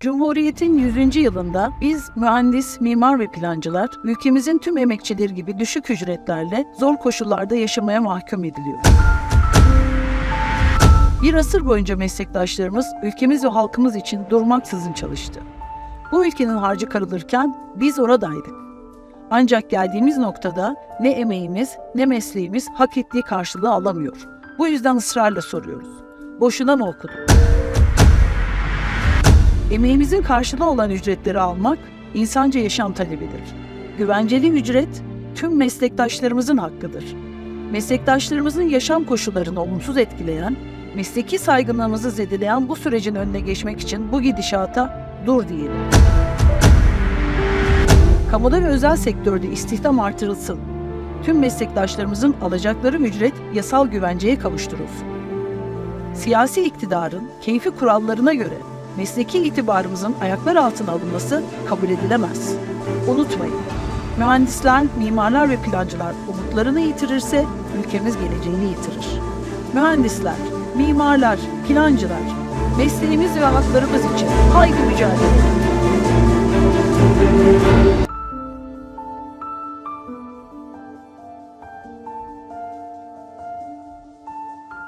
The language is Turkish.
Cumhuriyet'in 100. yılında biz mühendis, mimar ve plancılar ülkemizin tüm emekçileri gibi düşük ücretlerle zor koşullarda yaşamaya mahkum ediliyor. Bir asır boyunca meslektaşlarımız ülkemiz ve halkımız için durmaksızın çalıştı. Bu ülkenin harcı karılırken biz oradaydık. Ancak geldiğimiz noktada ne emeğimiz ne mesleğimiz hak ettiği karşılığı alamıyor. Bu yüzden ısrarla soruyoruz. Boşuna mı okuduk? Emeğimizin karşılığı olan ücretleri almak insanca yaşam talebidir. Güvenceli ücret tüm meslektaşlarımızın hakkıdır. Meslektaşlarımızın yaşam koşullarını olumsuz etkileyen, mesleki saygınlığımızı zedeleyen bu sürecin önüne geçmek için bu gidişata dur diyelim. Kamuda ve özel sektörde istihdam artırılsın. Tüm meslektaşlarımızın alacakları ücret yasal güvenceye kavuşturulsun. Siyasi iktidarın keyfi kurallarına göre mesleki itibarımızın ayaklar altına alınması kabul edilemez. Unutmayın, mühendisler, mimarlar ve plancılar umutlarını yitirirse ülkemiz geleceğini yitirir. Mühendisler, mimarlar, plancılar, mesleğimiz ve haklarımız için haydi mücadele edin.